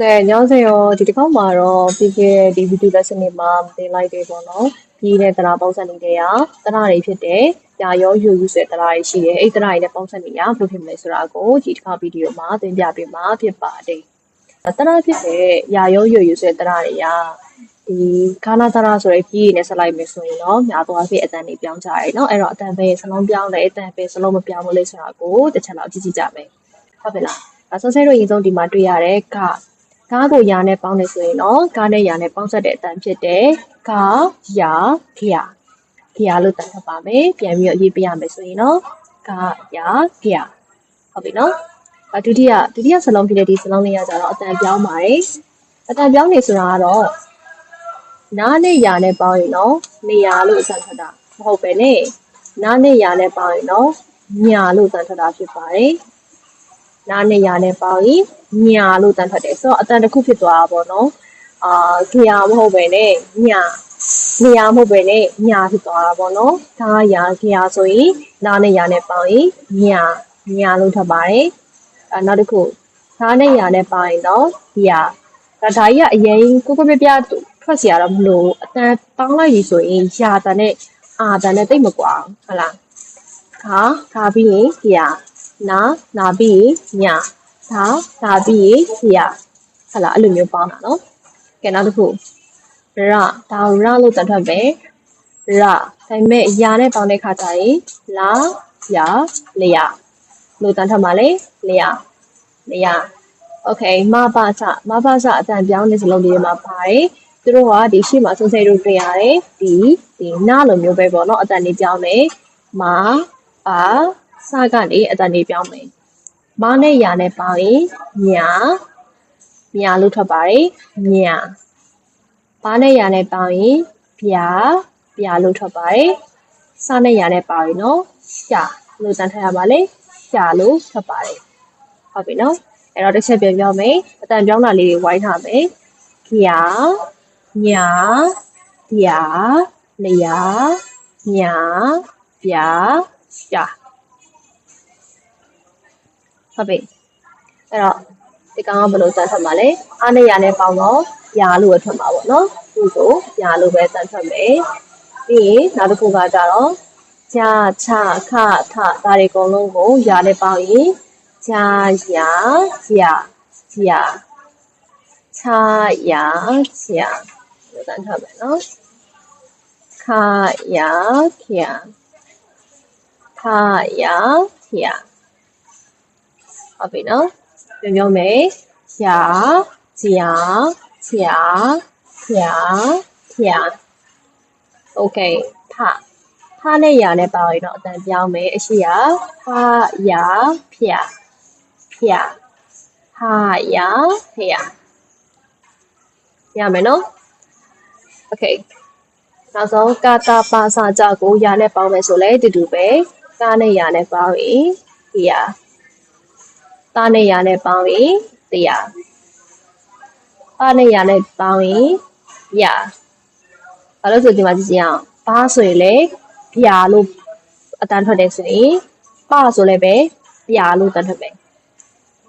အဲညောင်းစင်ရောဒီတစ်ခေါက်မှာတော့ပြီးခဲ့ဒီ video lesson တွေမှာသင်လိုက်တယ်ပေါ့နော်ပြီးတဲ့တရာပေါင်းစံတွေကတရာတွေဖြစ်တယ်ကြာရောယူယူဆဲတရာတွေရှိတယ်အဲ့တရာတွေနဲ့ပေါင်းစံတွေကဘယ်လိုဖြစ်မလဲဆိုတာကိုဒီတစ်ခါ video မှာသင်ပြပေးမှာဖြစ်ပါတယ်တရာဖြစ်တဲ့ရာရောယူယူဆဲတရာတွေကဒီကာနာတရာဆိုတဲ့ပြီးရည်နဲ့ဆက်လိုက်မယ်ဆိုရင်တော့များသောအားဖြင့်အတန်တွေပြောင်းကြရတယ်နော်အဲ့တော့အတန်ပဲစလုံးပြောင်းတယ်အတန်ပဲစလုံးမပြောင်းဘူးလေဆိုတာကိုတစ်ချက်တော့ကြည့်ကြည့်ကြမယ်ဟုတ်ပြီလားအဲဆိုဆဲတို့အရင်ဆုံးဒီမှာတွေ့ရတဲ့က ကားကိုယာနဲ့ပေါင်းတယ်ဆိုရင်တော့ကားနဲ့ယာနဲ့ပေါင်းဆက်တဲ့အတန်ဖြစ်တယ်ကားယာဂယာဂယာလို့တန်ထပ်ပါမယ်ပြန်ပြီးတော့ရေးပြရမယ်ဆိုရင်တော့ကားယာဂယာဟုတ်ပြီနော်အဒုတိယဒုတိယစလုံးဖြစ်တဲ့ဒီစလုံးလေးကကြတော့အတန်ပြောင်းပါတယ်အတန်ပြောင်းနေဆိုတာကတော့နားနဲ့ယာနဲ့ပေါင်းရင်တော့နေယာလို့အတန်ထပ်တာမဟုတ်ပဲနဲ့နားနဲ့ယာနဲ့ပေါင်းရင်တော့ညာလို့တန်ထပ်တာဖြစ်ပါတယ် နားနဲ့ယာနဲ့ပေါင်းရင်ညာလို့တန်ထွက်တယ်ဆိုတော့အတန်တစ်ခုဖြစ်သွားတာပေါ့နော်အာခေယာမဟုတ်ပဲနဲ့ညာနေရာမဟုတ်ပဲနဲ့ညာဖြစ်သွားတာပေါ့နော်ဒါကရာခေယာဆိုရင်နားနဲ့ယာနဲ့ပေါင်းရင်ညာညာလို့ထွက်ပါတယ်အဲနောက်တစ်ခုဒါနဲ့ယာနဲ့ပေါင်းရင်တော့ဒီယာဒါဒါကြီးကအရင်ကိုကိုပြပြထွက်เสียတော့မလို့အတန်ပေါင်းလိုက်ပြီဆိုရင်ယာတန်နဲ့အာတန်နဲ့တိတ်မကွာဟုတ်လားခါခါပြီးရင်ဒီယာ နာနာပြီးညဒါဒါပြီးရဟလာအဲ့လိုမျိုးပေါင်းတာနော်ကဲနောက်တစ်ခုရဒါရလို့တတ်ထွက်ပဲရဒါပေမဲ့ရာနဲ့ပေါင်းတဲ့ခါကျရင်လာရာလျာလို့တန်ထမှာလေလျာလျာ okay မပါစမပါစအတန်ပြောင်းတဲ့စလုံးတွေမှာပါတယ်သူတို့ကဒီရှေ့မှာစုံစဲတို့တွေ့ရတယ်ဒီဒီနာလိုမျိုးပဲပေါ့နော်အတန်လေးပြောင်းတယ်မာပါ စကနေအတန်လေးပြောင်းမယ်မောင်းနဲ့ရာနဲ့ပေါင်းရင်ညာညာလို့ထွက်ပါတယ်ညာပါးနဲ့ရာနဲ့ပေါင်းရင်ပြာပြာလို့ထွက်ပါတယ်စနဲ့ရာနဲ့ပေါင်းရင်နော်ရှာလို့တန်ထရပါလေရှာလို့ထွက်ပါတယ်ဟုတ်ပြီနော်အဲ့တော့တစ်ချက်ပြန်ပြောမယ်အတန်ပြောင်းတာလေးတွေဝိုင်းထားမယ်ကြာညာပြာလျာညာပြာရှာ ဟုတ်ပြီအဲ့တော့ဒီကောင်ကဘယ်လိုတန်ထွက်မှာလဲအားနဲ့ရနဲ့ပေါင်းတော့ရာလို့ပဲထွက်မှာပေါ့နော်ဒီကိုရာလို့ပဲတန်ထွက်မယ်ပြီးရင်နောက်တစ်ခုကကြတော့ဂျာချခထဒါတွေအကုန်လုံးကိုရာနဲ့ပေါင်းရင်ဂျာယာယာယာချယာချာလို့တန်ထွက်မယ်နော်ခယာခယာခယာခယာ ဟုတ်ပြီနော်ပြောပြောမယ်ရာဇီယာဇီယာဇီယာဇီယာ okay ဖဖနဲ့ရာနဲ့ပါရင်တော့အတန်ပြောင်းမယ်အရှိရာဖရာဖျာဖျာဟာရာဖျာရမယ်နော် okay နောက်ဆုံးကာတာပါစာကြကိုရာနဲ့ပေါင်းမယ်ဆိုလဲတူတူပဲကာနဲ့ရာနဲ့ပေါင်းရင်ဒီရာ သားနဲ့ရာနဲ့ပေါင်းရင်တရားပါနဲ့ရာနဲ့ပေါင်းရင်ပြဘာလို့ဆိုဒီမှာကြည့်ကြအောင်ဘာဆိုရင်လေပြလို့အတန်းထွက်တယ်ဆိုရင်ပဆိုလည်းပဲပြလို့တန်းထွက်ပဲ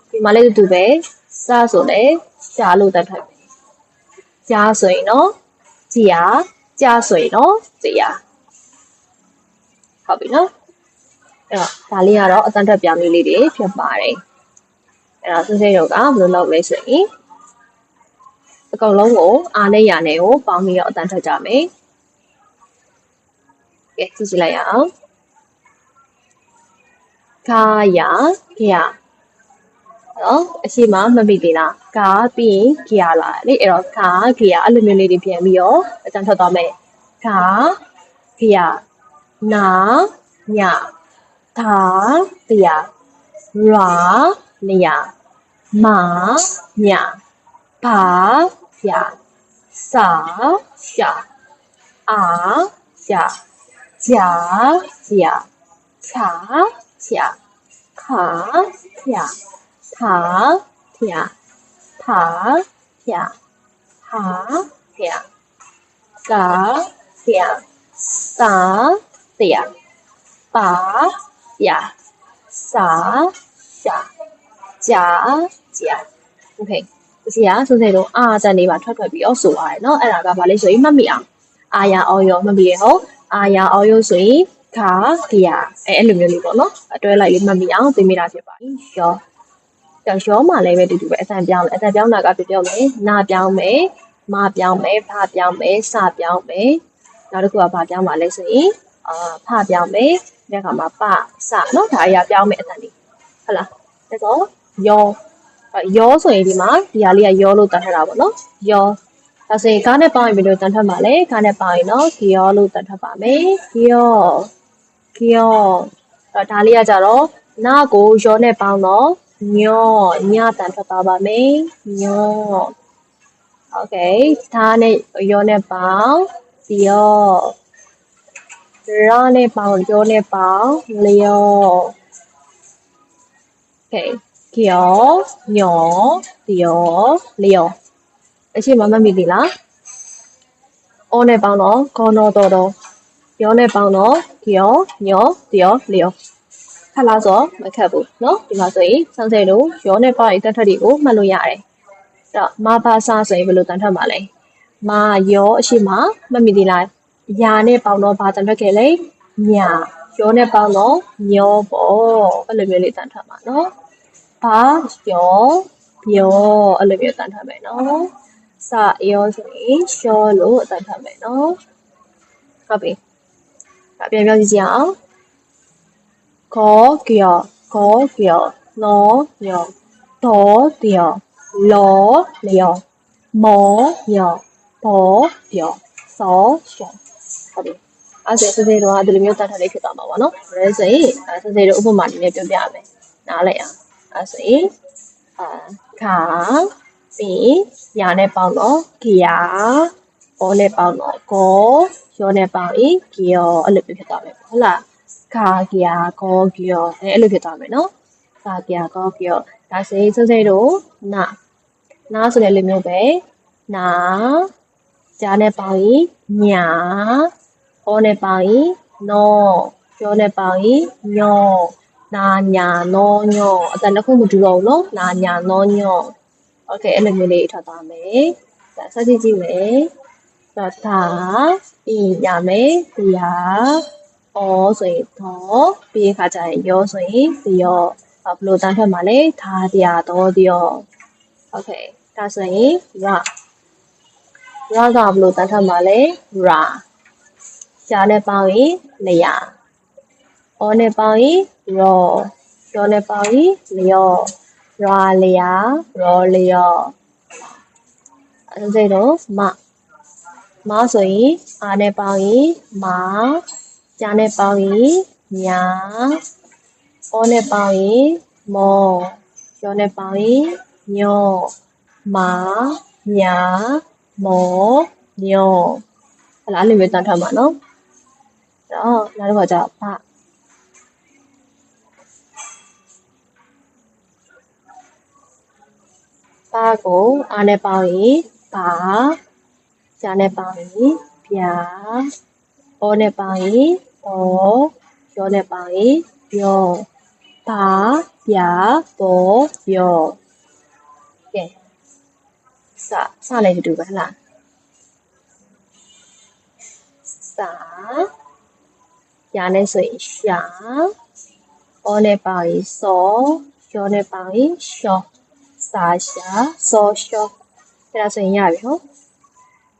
ဒီမှာလေးတူပဲစဆိုလည်းကြာလို့တန်းထွက်ပဲကြာဆိုရင်တော့ကြာကြာဆိုရင်တော့တရားဟုတ်ပြီနော်အဲ့တော့ဒါလေးကတော့အတန်းထွက်ပြောင်းလေးလေးတွေဖြစ်ပါတယ် အဲ့တော့စစိတ်တို့ကဘယ်လိုလုပ်လဲဆိုရင်အကောင်လုံးကိုအားနဲ့ရနဲ့ကိုပေါင်းပြီးတော့အတန်းထွက်ကြမယ်ကဲကြည့်ကြည့်လိုက်ရအောင်ကာယာဂယာနော်အရှိမမမိသေးလားကာပြီးရင်ဂယာလာလေအဲ့တော့ကာဂယာအဲ့လိုမျိုးလေးတွေပြန်ပြီးတော့အတန်းထွက်သွားမယ်ကာဂယာနာညာသာတရားရာလျာ မာမြဘာပြစာရှာအာရှာဂျာဂျာချာချာခါချာသာချာသာချာဟာချာကာချာသာချာပါ呀撒 ကြာကြာโอเคစီကဆိုစဲတော့အာတက်လေးပါထွက်ထွက်ပြီးတော့ဆိုရတယ်เนาะအဲ့ဒါကဘာလဲဆိုရင်မမီအောင်အာယာအော်ယောမမီရဟုတ်အာယာအော်ယောဆိုရင်ခါခရာအဲအဲ့လိုမျိုးလေးပေါ့နော်အတွဲလိုက်လေးမမီအောင်သိမိတာဖြစ်ပါတယ်ရောကြောင်ရောမှလည်းပဲတူတူပဲအဆန်ပြောင်းလဲအဆန်ပြောင်းတာကပြပြောင်းလဲနာပြောင်းမယ်မပြောင်းမယ်ဖပြောင်းမယ်စပြောင်းမယ်နောက်တစ်ခုကဘာပြောင်းပါလဲဆိုရင်အာဖပြောင်းမယ်ဒီကမှာပစနော်ဒါအရာပြောင်းမယ်အဆန်လေးဟုတ်လားဒါဆို ယောယောဆိုရင်ဒီမှာဒီဟာလေးကယောလို့တတ်ထားတာပေါ့နော်ယောဒါဆိုရင်ကားနဲ့ပေါင်းရင်ဘယ်လိုတန်ထွက်မှာလဲကားနဲ့ပေါင်းရင်တော့ဂီယောလို့တန်ထွက်ပါမယ်ဂီယောဂီယောတော့ဒါလေးကကြတော့နာကိုယောနဲ့ပေါင်းတော့ညောညတန်ထွက်ပါပါမယ်ညောโอเคဒါနဲ့ယောနဲ့ပေါင်းဂီယောရာနဲ့ပေါင်းယောနဲ့ပေါင်းလျောโอเค ဂီယောညောလျောလျောအရှိမမမိသေးလားအောနဲ့ပေါင်းတော့ခေါနောတော်တော်ယောနဲ့ပေါင်းတော့ကျော်ညောတယောလျောခက်လားဆိုမခက်ဘူးเนาะဒီမှာဆိုရင်စမ်းစဲလို့ယောနဲ့ပေါင်းရင်တတ်ထက်တွေကိုမှတ်လို့ရတယ်အဲ့တော့မဘာစာဆိုရင်ဘယ်လိုတန်ထွက်မှာလဲမာယောအရှိမမမိသေးလားယာနဲ့ပေါင်းတော့ဘာတန်ထွက်ခဲ့လဲညာယောနဲ့ပေါင်းတော့ညောပေါ့အဲ့လိုမျိုးလေးတန်ထွက်မှာเนาะ ဘာယောပြောအဲ့လိုမျိုးအတန်းထားမယ်နော်စယောဆိုရင်ရှောလို့အတန်းထားမယ်နော်ဟုတ်ပြီဒါပြန်ပြောကြည့်ကြအောင်ကောကျော်ကောကျော်နောယောတောတယောလောလျောမောယောဘောယောသောရှောဟုတ်ပြီအဲ့ဒါစေစေတော့ဒီလိုမျိုးတတ်ထားလေးဖြစ်သွားမှာပါနော်ဒါဆိုရင်စေစေတို့ဥပမာလေးနဲ့ပြောပြရမယ်နားလည်အောင် အဲ့ဆိုရင်အခါပြီးညာနဲ့ပေါင်းတော့ဂီယာအောနဲ့ပေါင်းတော့ကောရောနဲ့ပေါင်းရင်ဂီယောအဲ့လိုဖြစ်သွားမယ်ဟုတ်လားခါဂီယာကောဂီယောအဲ့အဲ့လိုဖြစ်သွားမယ်နော်ခါဂီယာကောဂီယောဒါဆိုရင်စစဲတို့နာနာဆိုတဲ့လိုမျိုးပဲနာကြားနဲ့ပေါင်းရင်ညာအောနဲ့ပေါင်းရင်နောရောနဲ့ပေါင်းရင်ညော နာညာနောညောအတန်တစ်ခုမတူတော့ဘူးနော်နာညာနောညောโอเคအဲ့လိုမျိုးလေးထွက်သွားမယ်ဒါဆက်ကြည့်ကြည့်မယ်တော့ဒါပြီးရမယ်ဒီဟာအောဆိုရင်တော့ပြီးခါကျရင်ရောဆိုရင်ဒီရောဘယ်လိုတန်းထွက်မှာလဲဒါတရားတော့ဒီရောโอเคဒါဆိုရင်ရရကဘယ်လိုတန်းထွက်မှာလဲရာရှားနဲ့ပေါင်းရင်လျာအောနဲ့ပေါင်းရင် ရောရောနဲ့ပေါင်းရင်လျောရာလျာရောလျောအဲဒါတော့မမဆိုရင်အာနဲ့ပေါင်းရင်မကြာနဲ့ပေါင်းရင်ညာအောနဲ့ပေါင်းရင်မောရောနဲ့ပေါင်းရင်ညောမာညာမောညောဟလာအဲ့လိုမျိုးတန်ထွက်မှာနော်တော့နောက်တစ်ခါကျတော့ဖ ပါကိုအားနဲ့ပေါင်းရင်ပါကြာနဲ့ပေါင်းရင်ပြာအောနဲ့ပေါင်းရင်ဘောရောနဲ့ပေါင်းရင်ယောပါပြာဘောယောကဲစစလိုက်တူတူပဲဟလားစာညာနဲ့ဆိုရင်ရှာအောနဲ့ပေါင်းရင်စောရောနဲ့ပေါင်းရင်ရှော စာရှာစောရှောအဲ့ဒါဆိုရင်ရပြီဟုတ်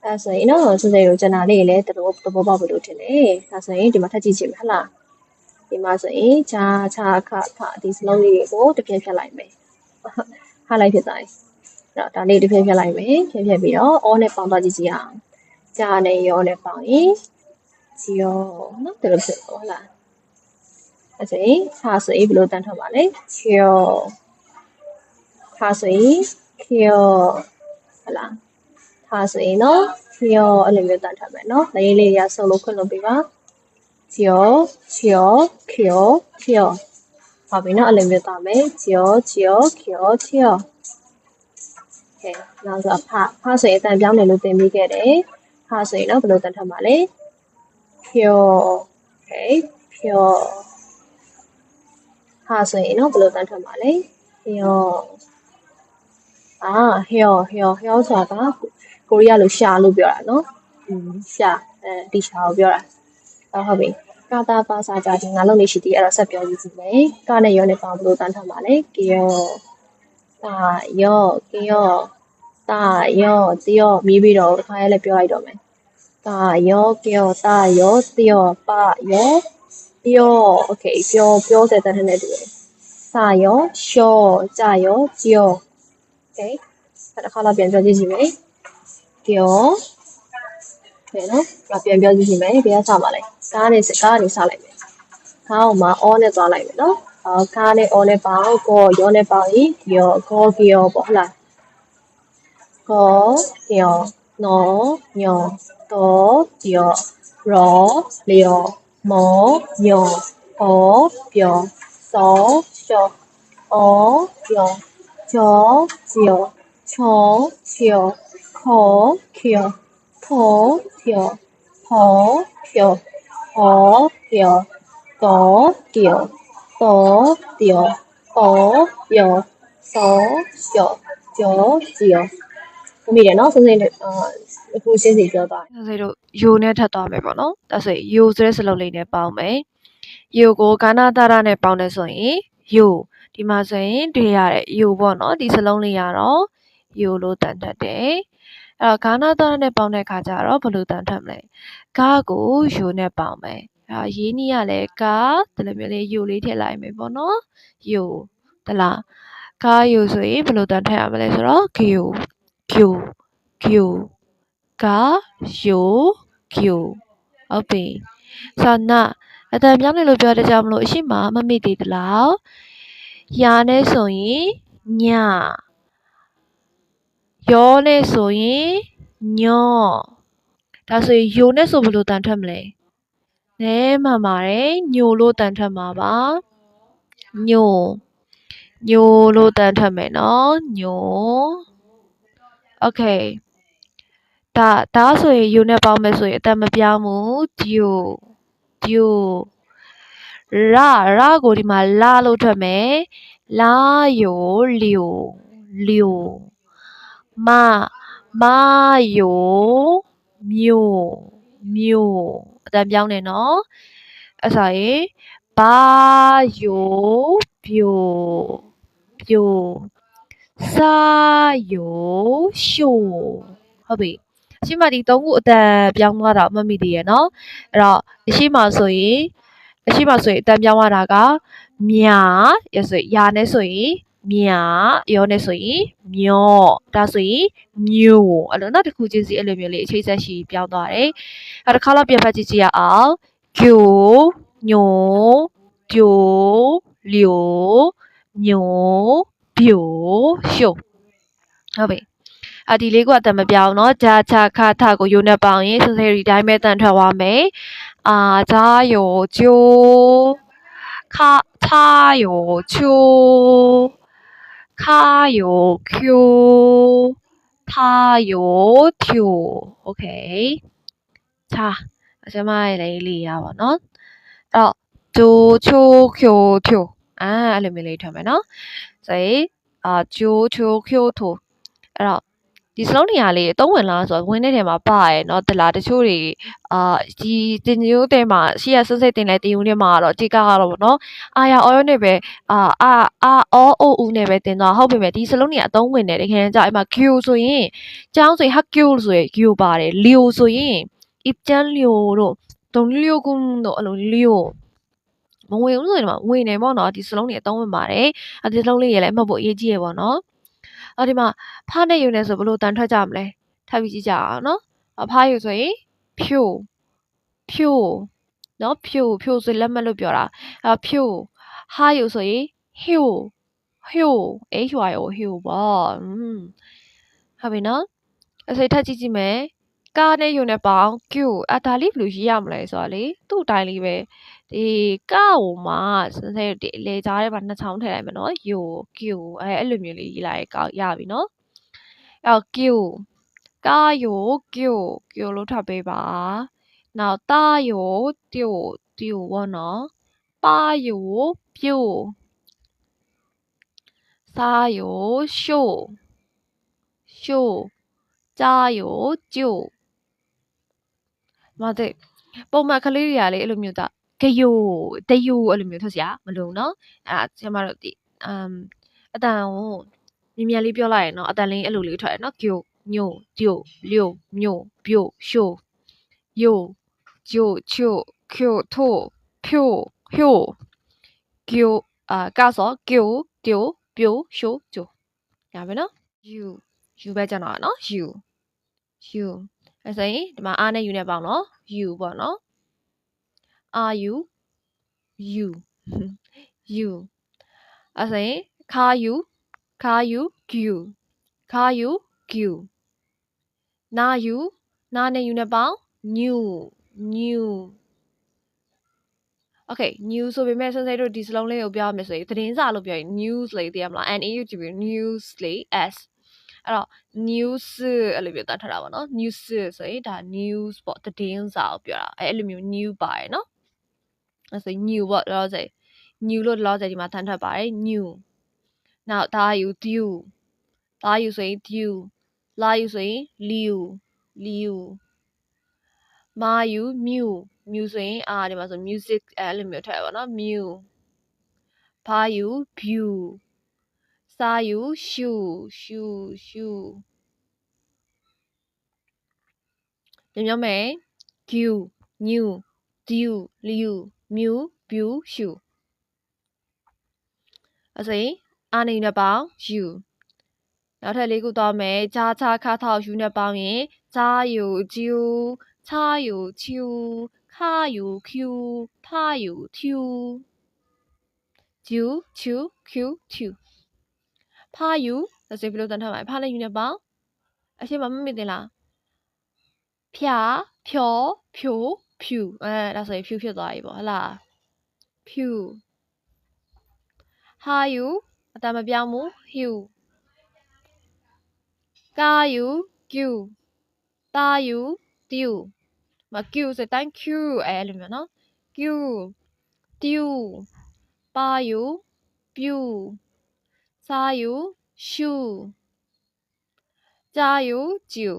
အဲ့ဆိုရင်နော်စစေကိုကျန်တာလေးလည်းတတော်တဘောပေါက်ပြီလို့ထင်တယ်ဒါဆိုရင်ဒီမှာထပ်ကြည့်ချင်မယ်ဟလားဒီမှာဆိုရင်ခြားခြားခခဒီစလုံးလေးတွေကိုတစ်ပြက်ဖြတ်လိုက်မယ်ဟာလိုက်ဖြစ်သွားပြီအဲ့တော့ဒါလေးတစ်ပြက်ဖြတ်လိုက်မယ်ဖြတ်ဖြတ်ပြီးတော့ all နဲ့ပေါင်းသွားကြည့်ကြည့်အောင်ဂျာနဲ့ရောနဲ့ပေါင်းရင်0နော်ဒီလိုဖြစ်ဟုတ်လားအဲ့ဆိုရင်ဟာဆိုရင်ဘယ်လိုတန်းထွက်ပါလဲ0 ထားဆိုရင် kill ဟလာထားဆိုရင်နော် kill အဲ့လိုမျိုးတတ်ထားမယ်နော်လေးလေးရဆုပ်လို့ခွင့်လို့ပြပါ kill kill kill kill ဟုတ်ပြီနော်အဲ့လိုမျိုးတတ်မယ် kill kill kill kill ကဲနောက်ဆိုဖဖဆိုရင်အတန်ပြောင်းတယ်လို့သင်ပေးခဲ့တယ်ဖဆိုရင်တော့ဘယ်လိုတတ်ထားမှာလဲ pure okay pure ဖဆိုရင်တော့ဘယ်လိုတတ်ထားမှာလဲ pure အာဟျောဟျောဟျောဆိုတာကကိုရီးယားလိုရှာလို့ပြောတာနော်อืมရှာအဲဒီရှာကိုပြောတာအော်ဟုတ်ပြီကာတာပါစာကြဒီငါလုံးလေးရှိသေးအဲ့တော့ဆက်ပြောကြည့်စီမယ်ကနဲ့ရောနဲ့ပေါင်းဘလို့တန်းထားပါလဲကေယောတာယောကေယောတာယောတီယောမြည်ပြီးတော့တစ်ခါရဲလည်းပြောလိုက်တော့မယ်တာယောကေယောတာယောတီယောပါယောတီယောโอเคပြောပြောတဲ့တန်းတဲ့တူတယ်စာယောရှောကြယောကျော် Okay ဆက်တစ်ခါတော့ပြန်ပြောကြည့်စီမယ်ပြောတယ်နော်ငါပြန်ပြောကြည့်စီမယ်ဘယ်ကစပါလဲကားနဲ့ကားနဲ့စလိုက်မယ်ကားအောင်မှာ on နဲ့သွားလိုက်မယ်နော်အော်ကားနဲ့ on နဲ့ပေါင်းကောရောနဲ့ပေါင်းရင်ပြောကောပြောပေါ့ဟုတ်လားကောပြောနော်ညောတော့ပြောရောလျောမောညောဩပြောစောရှောဩပြော ကျောကျောချောချောခေါ်ခောဖောခောဟောခောဟောခောတောခောတောတောအောယောသောယောကျော်ကျော်မိတယ်နော်စစင်းအာအခုရှင်းစီပြောသွားတယ်ဒါဆိုတို့ယိုနဲ့ထပ်သွားမယ်ပေါ့နော်ဒါဆိုယိုဆိုတဲ့စလုံးလေးနဲ့ပေါင်းမယ်ယိုကိုကာနာတာရနဲ့ပေါင်းတယ်ဆိုရင်ယို ဒီမှာဆိုရင်တွေ့ရတဲ့ယိုပေါ့နော်ဒီစလုံးလေးရတော့ယိုလို့တန်တတ်တယ်အဲ့တော့ကာနာတာရနဲ့ပေါင်းတဲ့ခါကျတော့ဘယ်လိုတန်ထွက်မလဲကားကိုယိုနဲ့ပေါင်းမယ်အဲ့တော့ရေးနည်းကလည်းကားဒီလိုမျိုးလေးယိုလေးထည့်လိုက်မယ်ပေါ့နော်ယိုတလားကားယိုဆိုရင်ဘယ်လိုတန်ထွက်ရမလဲဆိုတော့ဂီယိုဂီယိုဂီယိုကာယိုကျူဟုတ်ပြီဆိုတော့နာအတန်ပြောင်းနေလို့ပြောတဲ့ကြောင့်မလို့အရှိမမမိသေးတလား ရာနဲ့ဆိုရင်ညယောနဲ့ဆိုရင်ညောဒါဆိုရင်ယိုနဲ့ဆိုဘယ်လိုတန်ထွက်မလဲနဲမှန်ပါတယ်ညိုလို့တန်ထွက်မှာပါညိုညိုလို့တန်ထွက်မယ်နော်ညို Okay ဒါဒါဆိုရင်ယိုနဲ့ပေါင်းမယ်ဆိုရင်အတန်မပြောင်းဘူးဂျိုဂျို ရရကိုဒီမှာလာလို့ထွက်မယ်လာယိုလျိုလျိုမမယိုမျိုးမျိုးအတန်ပြောင်းနေနော်အဲ့ဆိုရင်ဘာယိုပြိုပြိုစာယိုရှိုဟုတ်ပြီအရှိမဒီ၃ခုအတန်ပြောင်းသွားတာမမိသေးရဲ့နော်အဲ့တော့အရှိမဆိုရင် အရှိမဆိုရင်အတန်ပြောင်းသွားတာကမြာရဆိုရာနဲ့ဆိုရင်မြာရောနဲ့ဆိုရင်မျောဒါဆိုရင်မျိုးအဲ့လိုနောက်တစ်ခုချင်းစီအဲ့လိုမျိုးလေးအခြေဆက်ရှိပြောင်းသွားတယ်အဲ့တစ်ခါတော့ပြန်ဖတ်ကြည့်ကြည့်ရအောင်ကျိုညိုကျိုလျိုညိုပြိုရှုဟုတ်ပြီအဒီလေးကအတမပြောင်းเนาะဂျာချာခါထကိုယိုနဲ့ပေါင်းရင်စစရီတိုင်းပဲတန်ထွက်သွားမယ် 아자요죠 카 차요죠 카요쿄 타요튜 오케이. 자 마지막에 레일리야 원원. 러 조초교교 아 알루미네이터면은. 저희 어, 아 조초교토 러 ဒီစလုံးနေရာလေးအသုံးဝင်လားဆိုတော့ဝင်တဲ့ထဲမှာပါရယ်เนาะတလားတချို့တွေအာဒီတင်ညိုးတဲ့မှာရှေ့ရဆွတ်စိတ်တင်လဲတင်ယူထဲမှာကတော့အတိကကတော့ဗောနော်အာရအော်နဲ့ပဲအာအာအာအောအိုဦးနဲ့ပဲတင်တော့ဟုတ်ပြီမဲ့ဒီစလုံးနေရာအသုံးဝင်တယ်တကယ်ကြောက်အဲ့မှာ Q ဆိုရင်ကျောင်းဆိုရင် Q ဆိုရင် Q ပါတယ်လျိုဆိုရင် 입장လျိုတို့တုံလျိုကုန်းတို့အဲ့လိုလျိုမဝင်ဘူးဆိုရင်တော့ဝင်နေပေါ့နော်ဒီစလုံးတွေအသုံးဝင်ပါတယ်အဲ့ဒီစလုံးလေးရလည်းအမှတ်ဖို့အရေးကြီးရပေါ့နော် အဲ့ဒီမှာဖားနဲ့ယူနေဆိုဘယ်လိုတန်ထွက်ကြမလဲထပ်ပြီးကြည့်ကြအောင်နော်အဖားယူဆိုရင်ဖြိုဖြိုနော်ဖြိုဖြိုဆိုလက်မှတ်လို့ပြောတာအဖြိုဟာယူဆိုရင်ဟျိုဟျို h y o ဟျိုပေါ့อืมဟုတ်ပြီနော်အဲ့ဆိုထပ်ကြည့်ကြည့်မယ်ကားနဲ့ယူနေပေါင်း Q အဒါလေးဘယ်လိုရေးရမလဲဆိုတော့လေသူ့အတိုင်းလေးပဲ ဒီကဟိုမှာစမ်းစဲဒီလေကြားထဲမှာနှစ်ချောင်းထည့်လိုက်မယ်နော်ယိုကီယိုအဲအဲ့လိုမျိုးလေးရေးလိုက်ကောက်ရပြီနော်အော်ကီယိုကာယိုကီယိုကီယိုလို့ထပ်ပေးပါနောက်တာယိုတီယိုတီယိုဘောနော်ပါယိုပြိုစာယိုရှိုရှိုကြာယိုကျိုမတဲ့ပုံမှန်ကလေးတွေကလေအဲ့လိုမျိုးသား ဂယိုတယိုအဲ့လိုမျိုးထွက်စရာမလိုเนาะအဲ့ဒါကျမတို့ဒီအမ်အတန်ကိုမြင်မြန်လေးပြောလိုက်ရင်เนาะအတန်လေးအဲ့လိုလေးထွက်တယ်เนาะဂယိုညိုဂျိုလျိုမြို့ပြိုရှိုယိုဂျိုချိုကျိုထိုဖြိုဟျိုဂယိုအာကဆောဂယိုတျိုပြိုရှိုဂျိုရပါနော် you you ပဲကျန်တော့เนาะ you you အဲ့ဆိုရင်ဒီမှာ r နဲ့ u နဲ့ပေါင်းတော့ you ပေါ့နော် are you you you အဲ့ဆိုရင် car you car you you car you you နာ you နာနဲ့ u နဲ့ပေါင်း new new Okay new ဆိုပေမဲ့စစဲတို့ဒီစလုံးလေးကိုပြောရမယ်ဆိုရင်သတင်းစာလို့ပြောရင် news လေးသိရမလား n e u g b news လေး s အဲ့တော့ news အဲ့လိုပြောတတ်ထားတာပါနော် news ဆိုရင်ဒါ news ပေါ့သတင်းစာကိုပြောတာအဲ့လိုမျိုး new ပါတယ်နော် အဲ့ဆို new ပေါ့လောဆယ် new လို့လောဆယ်ဒီမှာထန်ထွက်ပါတယ် new နောက်ဒါယူ due ဒါယူဆိုရင် due လာယူဆိုရင် liu liu မာယူ mu mu ဆိုရင်အာဒီမှာဆို music အဲ့လိုမျိုးထည့်ပါနော် mu ဖာယူ view စာယူ shoe shoe shoe ပြန်ပြောမယ် view new due liu mu view shoe အဲ့ဆိုရင်အာနေနဲ့ပေါင်း you နောက်ထပ်လေးခုသွားမယ်ဂျာချာခါထောက် you နဲ့ပေါင်းရင်ဂျာယူဂျူချာယူချူခါယူ q ဖာယူထူဂျူချူ q ထူဖာယူဒါဆိုဘယ်လိုတန်ထားမှာဖာနဲ့ you နဲ့ပေါင်းအရှိမမမေ့တင်လားဖြာဖြောဖြို ဖြူအဲဒါဆိုရင်ဖြူဖြစ်သွားပြီပေါ့ဟလားဖြူဟာယူအတမပြောင်းဘူး hue ကာယူ q တာယူ tiu မ q ဆို thank you အဲလိုမျိုးနော် q tiu ပါယူ piu စာယူ shu ကြာယူ jiu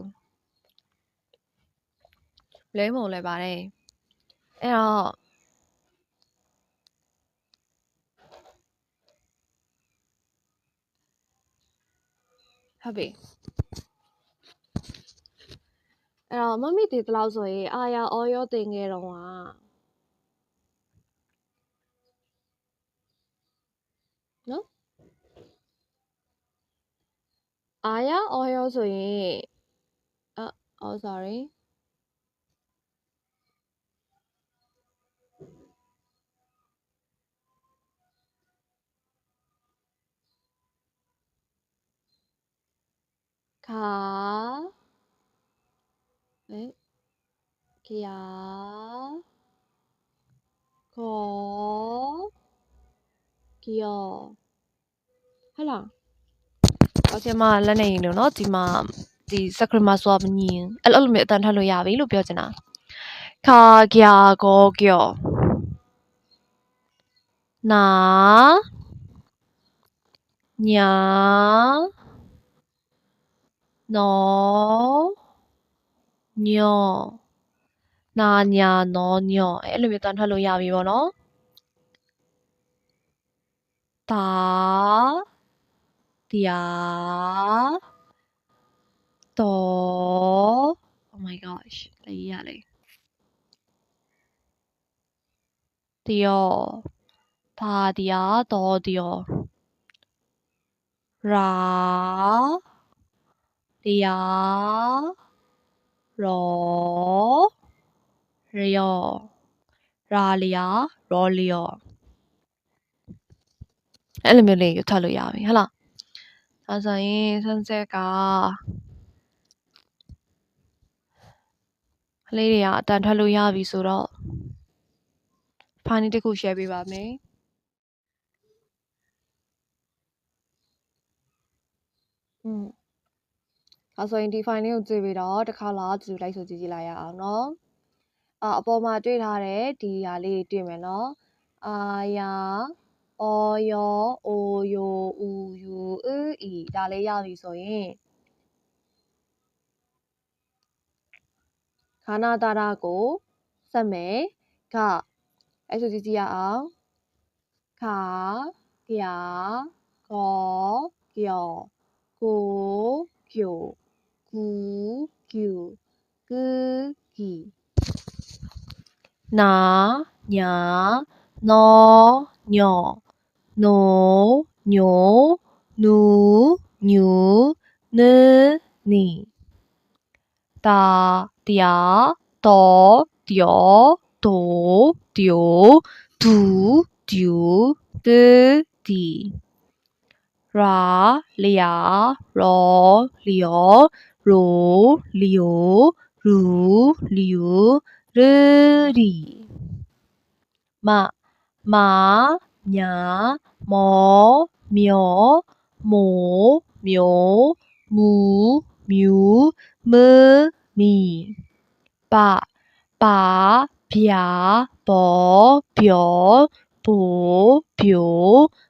လဲမုံလဲပါတယ်အဲ့တော့ဟုတ်ပြီအဲ့တော့မမီတည်တလောက်ဆိုရင်အာယာအော်ရောတင်ခဲ့တော့ကနော်အာယာအော်ရောဆိုရင်အအော် sorry 가, 네, 기 야, 거, 기 여. 할 라. 어제 막 란에 있는 어, 디 마, 디 사크마 수업 님. 알얼미 일단 할로 야비 로 벼지 나. 가, 기 야, 거, 기 여. 나, 냐, နာညာနော်ညောနာညာနော်ညောအဲ့လိုမျိုးတန်ထွက်လို့ရပြီပေါ့နော်တာတရားတော် oh my gosh လေးရလေတရားဘာတရားတော်တရားရာ တရားရောရယောရာလျာရောလျောအဲ့လိုမျိုးလေးကိုထွက်လို့ရပြီဟုတ်လားဒါဆိုရင်ဆန်းဆက်ကကလေးတွေကအတန်ထွက်လို့ရပြီဆိုတော့ဖိုင်လေးတစ်ခု share ပေးပါမယ်อืม ဒါဆိုရင်ဒီ file လေးကိုကြည့်ပြီးတော့တစ်ခါလားကြည့်လိုက်ဆိုကြည့်ကြည့်လိုက်ရအောင်နော်အာအပေါ်မှာတွေ့ထားတဲ့ဒီဟာလေးတွေ့မယ်နော်အာယာအော်ယောအိုယိုဥယူအီဒါလေးရပြီဆိုရင်ခါနာတာရာကိုဆက်မယ်ကအဲဆိုကြည့်ကြရအောင်ခါကြာကောကျော်ကိုကျို ကူကျူကူကီနာညာနောညောနိုညိုနူညူနနီတာတျာတောတျောတိုတျို ဒူဒျူတေတီရာလျာရောလျောရိုလျိုရူလျူရရီမမာညာမောမျောမိုမျိုးမူမြူမမီပပါဗျာဘောပြောဘိုးပြိုဘူး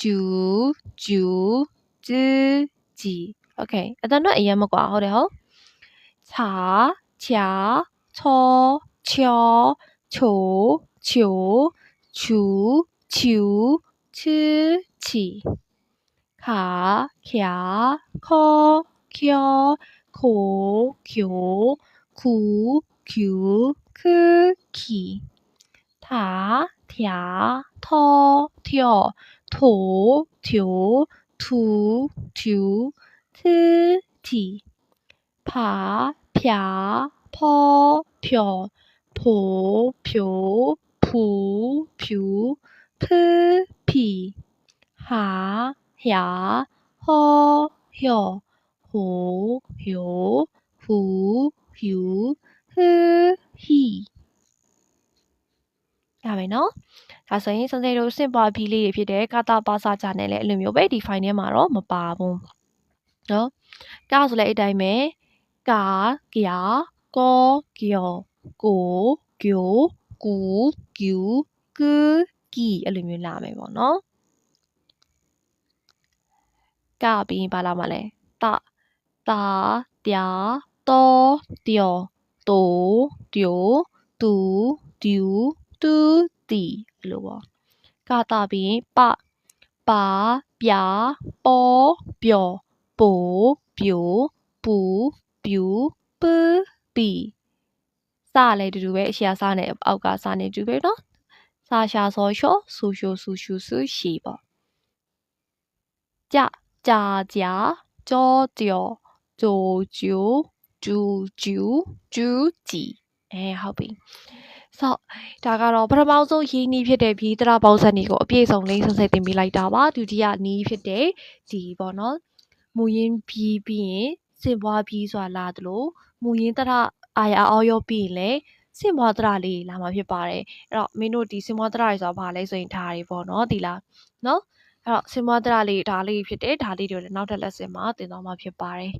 쭈, 쭈, 쯔, 지. 오케이. 일단은 이해하고아 허래요. 자, 자, 처, 쳐, 초, 초, 주, 치우, 치, 가, 갸, 커, 겨, 고, 교, 구, 규, 크, 기. 다, 랴, 터, 튀어, 토, 듀, 투, 듀, 트, 디. 파, 펴, 퍼, 펴, 포, 표, 푸, 퓨, 프, 피. 하, 야, 허, 혀, 호, 요, 후, 유, 흐, 히. ရမယ်နော်ဒါဆိုရင်စစဲတို့စင်ပွားပြီးလေးတွေဖြစ်တဲ့ကာတာပါစာချာနဲ့လည်းအလိုမျိုးပဲဒီ file ထဲမှာတော့မပါဘူးနော်ကဆိုလည်းအဲ့တိုင်းပဲကာကျာကောကျော်ကိုကျိုကူကျူကူကီအဲ့လိုမျိုးလာမယ်ပေါ့နော်ကပြီးရင်ပါလာမှာလဲတတာတျာတောတျောတိုတျိုတူဒျူ တူတီအဲ့လိုပေါ့ကတာပြီးရင်ပပါပြာပေါ်ပျော်ပိုပြိုပူပြူပပီစလည်းတူတူပဲအရှိအစနဲ့အောက်ကစနဲ့တူပဲเนาะစာရှာစောရှောဆူရှူဆူရှူဆူရှီပေါ့ကြကြာကြာကြောကြောဂျိုဂျူဂျူဂျူဂျူဂျီအဲဟုတ်ပြီ ဆော့ဒါကတော့ပထမဆုံးရေးနည်းဖြစ်တဲ့ပြီးတရပေါင်းစက်နည်းကိုအပြည့်စုံလေးဆက်ဆက်တင်ပေးလိုက်တာပါဒုတိယနည်းဖြစ်တဲ့ဒီပေါ့နော်မူရင်းပြီးပြီးရင်စင်ပွားပြီးစွာလာသလိုမူရင်းတရအာရအောရောပြီးရင်လည်းစင်ပွားတရလေးလာမှာဖြစ်ပါတယ်အဲ့တော့မင်းတို့ဒီစင်ပွားတရတွေဆိုတာဘာလဲဆိုရင်ဒါတွေပေါ့နော်ဒီလားနော်အဲ့တော့စင်ပွားတရလေးဒါလေးဖြစ်တယ်ဒါလေးတွေလည်းနောက်ထပ် lesson မှာသင်သွားမှာဖြစ်ပါတယ်